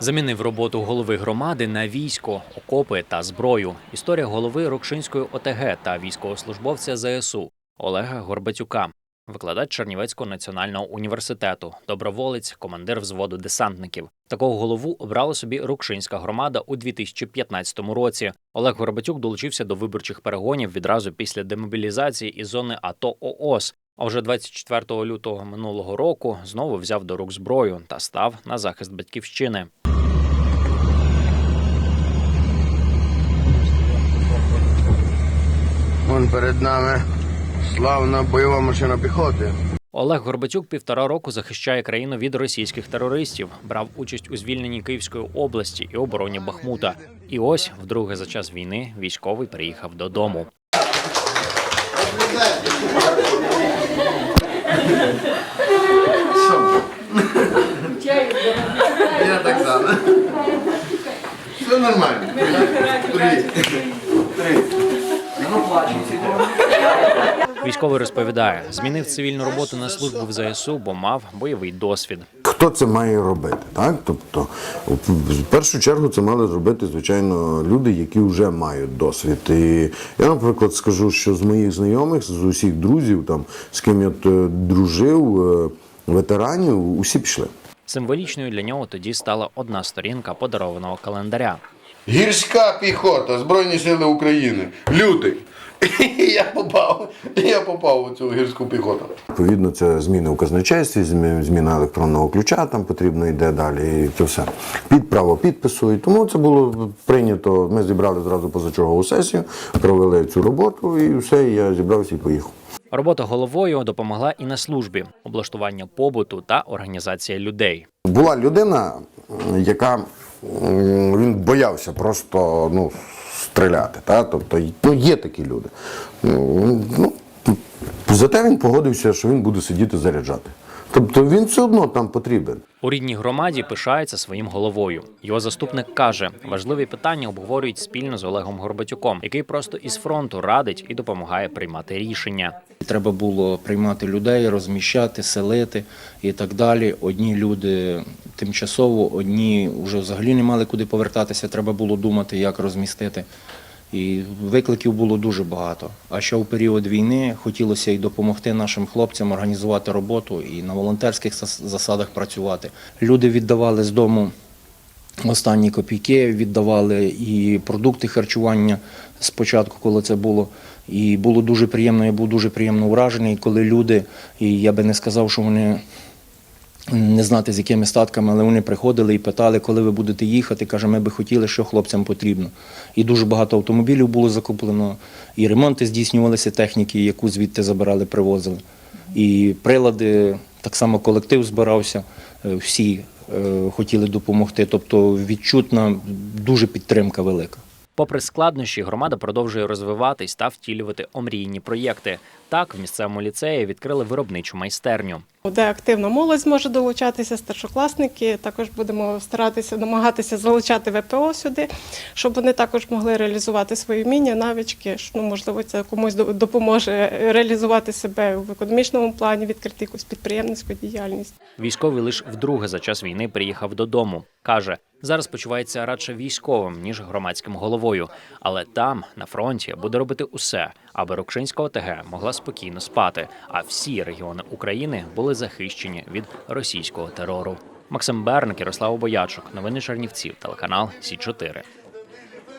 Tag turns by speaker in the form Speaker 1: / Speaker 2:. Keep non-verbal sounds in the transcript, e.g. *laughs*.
Speaker 1: Замінив роботу голови громади на військо, окопи та зброю. Історія голови Рокшинської ОТГ та військовослужбовця ЗСУ Олега Горбатюка, викладач Чернівецького національного університету, доброволець, командир взводу десантників. Такого голову обрала собі Рокшинська громада у 2015 році. Олег Горбатюк долучився до виборчих перегонів відразу після демобілізації із зони АТО ООС. А вже 24 лютого минулого року знову взяв до рук зброю та став на захист батьківщини.
Speaker 2: Вон перед нами славна бойова машина піхоти.
Speaker 1: Олег Горбатюк півтора року захищає країну від російських терористів, брав участь у звільненні Київської області і обороні Бахмута. І ось вдруге за час війни військовий приїхав додому.
Speaker 2: Я так само. Все нормально. Привіт. Привіт.
Speaker 3: Військовий розповідає, змінив цивільну роботу на службу в ЗСУ, бо мав бойовий досвід.
Speaker 4: Хто це має робити? Так? Тобто, в першу чергу це мали зробити, звичайно, люди, які вже мають досвід. І я, наприклад, скажу, що з моїх знайомих, з усіх друзів, там, з ким я е, дружив, е, ветеранів, усі пішли.
Speaker 1: Символічною для нього тоді стала одна сторінка подарованого календаря.
Speaker 2: Гірська піхота Збройні Сили України. Лютий. І *laughs* я попав. Я попав у цю гірську піхоту.
Speaker 4: Відповідно, це зміни у казначействі, змі- зміна електронного ключа там потрібно йде далі. І це все під право підпису. І тому це було прийнято. Ми зібрали зразу позачергову сесію, провели цю роботу, і все. Я зібрався і поїхав.
Speaker 1: Робота головою допомогла і на службі, облаштування побуту та організація людей.
Speaker 4: Була людина, яка він боявся просто ну, стріляти. Та? Тобто, ну, є такі люди. Ну, зате він погодився, що він буде сидіти заряджати. Тобто він все одно там потрібен.
Speaker 1: У рідній громаді пишається своїм головою. Його заступник каже, важливі питання обговорюють спільно з Олегом Горбатюком, який просто із фронту радить і допомагає приймати рішення.
Speaker 5: Треба було приймати людей, розміщати, селити і так далі. Одні люди тимчасово, одні вже взагалі не мали куди повертатися. Треба було думати, як розмістити. І викликів було дуже багато. А ще в період війни хотілося і допомогти нашим хлопцям організувати роботу і на волонтерських засадах працювати. Люди віддавали з дому останні копійки, віддавали і продукти харчування спочатку, коли це було. І було дуже приємно, я був дуже приємно вражений, коли люди, і я би не сказав, що вони не знати з якими статками, але вони приходили і питали, коли ви будете їхати. Каже, ми би хотіли, що хлопцям потрібно. І дуже багато автомобілів було закуплено, і ремонти здійснювалися техніки, яку звідти забирали, привозили. І прилади, так само колектив збирався, е, всі е, хотіли допомогти. Тобто відчутна дуже підтримка велика.
Speaker 1: Попри складнощі, громада продовжує розвиватись та втілювати омрійні проєкти. Так, в місцевому ліцеї відкрили виробничу майстерню.
Speaker 6: Де активно молодь зможе долучатися, старшокласники. Також будемо старатися намагатися залучати ВПО сюди, щоб вони також могли реалізувати свої вміння, навички. Ну, можливо, це комусь до- допоможе реалізувати себе в економічному плані, відкрити якусь підприємницьку діяльність.
Speaker 1: Військовий лише вдруге за час війни приїхав додому. каже, зараз почувається радше військовим ніж громадським головою, але там, на фронті, буде робити усе, аби Рокшинська ОТГ могла спокійно спати, а всі регіони України були захищені від російського терору. Максим Берник, Ярослав Боячук, новини Чернівців, телеканал Сі 4